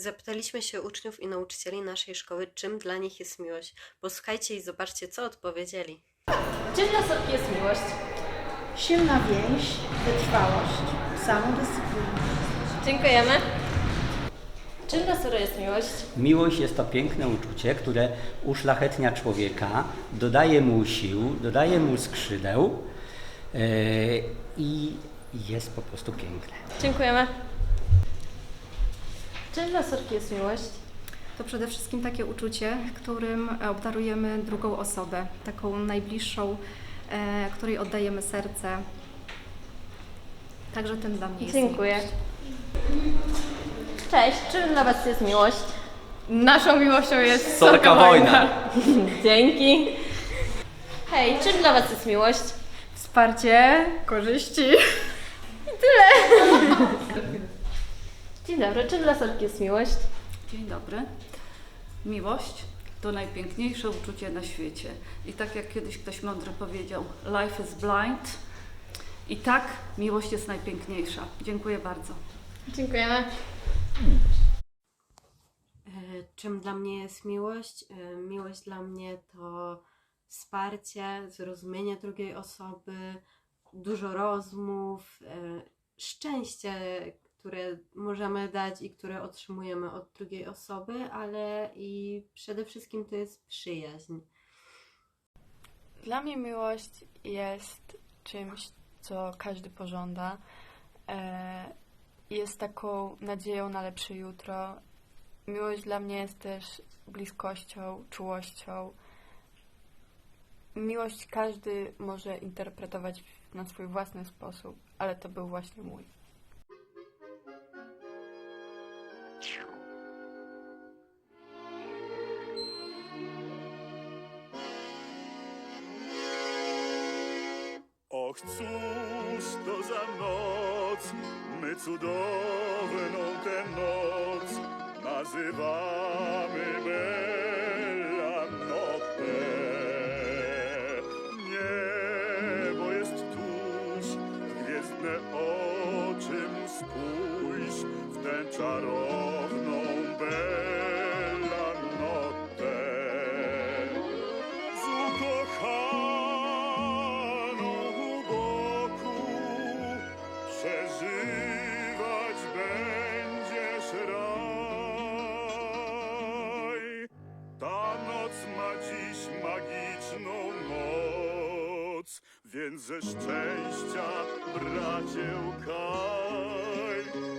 Zapytaliśmy się uczniów i nauczycieli naszej szkoły, czym dla nich jest miłość. Posłuchajcie i zobaczcie, co odpowiedzieli. Czym dla Sorki jest miłość? Silna więź, wytrwałość, samodyscyplina. Dziękujemy. Czym dla Sory jest miłość? Miłość jest to piękne uczucie, które uszlachetnia człowieka, dodaje mu sił, dodaje mu skrzydeł yy, i jest po prostu piękne. Dziękujemy. Czym dla Sorki jest miłość? To przede wszystkim takie uczucie, którym obdarujemy drugą osobę, taką najbliższą, e, której oddajemy serce. Także tym dla mnie jest Dziękuję. miłość. Cześć, czym dla Was jest miłość? Naszą miłością jest Sorka wojna. Dzięki. Hej, czym dla Was jest miłość? Wsparcie, korzyści. Dzień dobry, czym dla Sorki jest miłość? Dzień dobry. Miłość to najpiękniejsze uczucie na świecie. I tak jak kiedyś ktoś mądry powiedział, life is blind. I tak miłość jest najpiękniejsza. Dziękuję bardzo. Dziękujemy. E, Czym dla mnie jest miłość? E, Miłość dla mnie to wsparcie, zrozumienie drugiej osoby, dużo rozmów, e, szczęście, które możemy dać i które otrzymujemy od drugiej osoby, ale i przede wszystkim to jest przyjaźń. Dla mnie miłość jest czymś, co każdy pożąda. E, Jest taką nadzieją na lepsze jutro. Miłość dla mnie jest też bliskością, czułością. Miłość każdy może interpretować na swój własny sposób, ale to był właśnie mój. Och, cóż to za noc, my cudowną tę noc nazywamy Bella Notte. Niebo jest tuż, w gwiezdne oczy mu spójrz, w tę czarowną Więc ze szczęścia, bracie, ukaj.